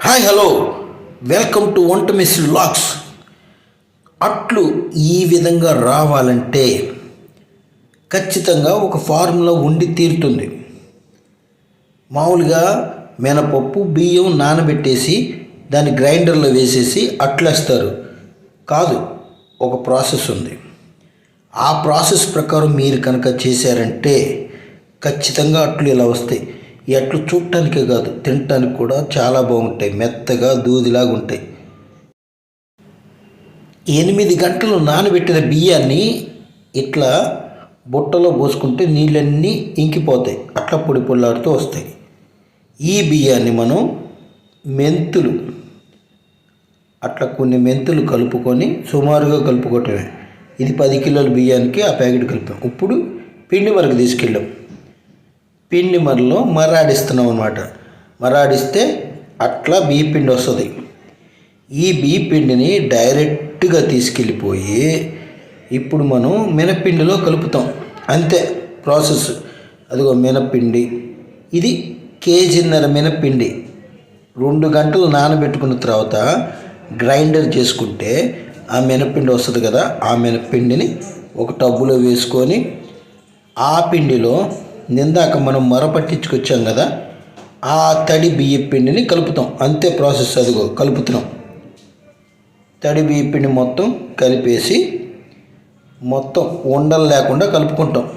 Hi hello welcome to వంట మిస్ లాక్స్ అట్లు ఈ విధంగా రావాలంటే ఖచ్చితంగా ఒక ఫార్ములా ఉండి తీరుతుంది. మామూలుగా మినపప్పు బియ్యం నానబెట్టేసి దాన్ని గ్రైండర్లో వేసేసి అట్లేస్తారు. కాదు ఒక ప్రాసెస్ ఉంది. ఆ ప్రాసెస్ ప్రకారం మీరు కనుక చేశారంటే ఖచ్చితంగా అట్లు ఇలా వస్తాయి. ఎట్లు చూడటానికే కాదు తినటానికి కూడా చాలా బాగుంటాయి మెత్తగా దూదిలాగా ఉంటాయి. ఎనిమిది గంటలు నానబెట్టిన బియ్యాన్ని ఇట్లా బుట్టలో పోసుకుంటే నీళ్ళన్నీ ఇంకిపోతాయి అట్లా పొడి పొల్లాడుతూ వస్తాయి. ఈ బియ్యాన్ని మనం మెంతులు అట్లా కొన్ని మెంతులు కలుపుకొని సుమారుగా కలుపుకోవటమే. ఇది పది కిలోల బియ్యానికి ఆ ప్యాకెట్ కలిపాం. ఇప్పుడు పిండి వరకు తీసుకెళ్ళాం. పిండి మరలో మరాడిస్తున్నాం అనమాట మరాడిస్తే అట్లా బియ్య పిండి వస్తుంది. ఈ బియ్య పిండిని డైరెక్ట్గా తీసుకెళ్ళిపోయి ఇప్పుడు మనం మినపిండిలో కలుపుతాం. అంతే ప్రాసెస్. అదిగో మినపిండి. ఇది కేజీన్నర మినపిండి. రెండు గంటలు నానబెట్టుకున్న తర్వాత గ్రైండర్ చేసుకుంటే ఆ మినపిండి వస్తుంది కదా ఆ మినపిండిని ఒక టబ్బులో వేసుకొని ఆ పిండిలో నిందాక మనం మర పట్టించుకొచ్చాం కదా ఆ తడి బియ్య పిండిని కలుపుతాం. అంతే ప్రాసెస్ అదిగో కలుపుతున్నాం. తడి బియ్య పిండి మొత్తం కలిపేసి మొత్తం ఉండలు లేకుండా కలుపుకుంటాం.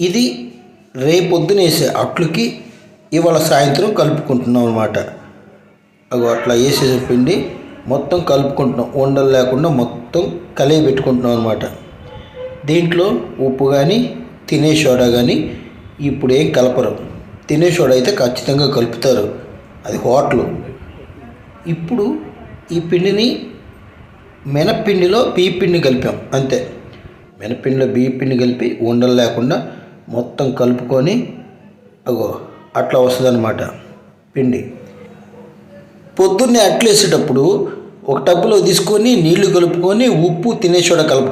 ఇది రేపొద్దున వేసే అట్లకి ఇవాళ సాయంత్రం కలుపుకుంటున్నాం అనమాట అగో అట్లా వేసేసిన పిండి మొత్తం కలుపుకుంటున్నాం. ఉండలు లేకుండా మొత్తం కలిగి పెట్టుకుంటున్నాం అనమాట దీంట్లో ఉప్పు కానీ తినే సోడా కానీ ఇప్పుడు ఏం కలపరు. తినే సోడా అయితే ఖచ్చితంగా కలుపుతారు. అది హోటల్. ఇప్పుడు ఈ పిండిని మినపిండిలో బియ్య పిండి కలిపాం అంతే. మినపిండిలో బియ్య పిండి కలిపి ఉండలు లేకుండా మొత్తం కలుపుకొని అగో అట్లా వస్తుందన్నమాట పిండి. పొద్దున్నే అట్లేసేటప్పుడు ఒక టబ్బులో తీసుకొని నీళ్ళు కలుపుకొని ఉప్పు తినేసోడ కలపడం.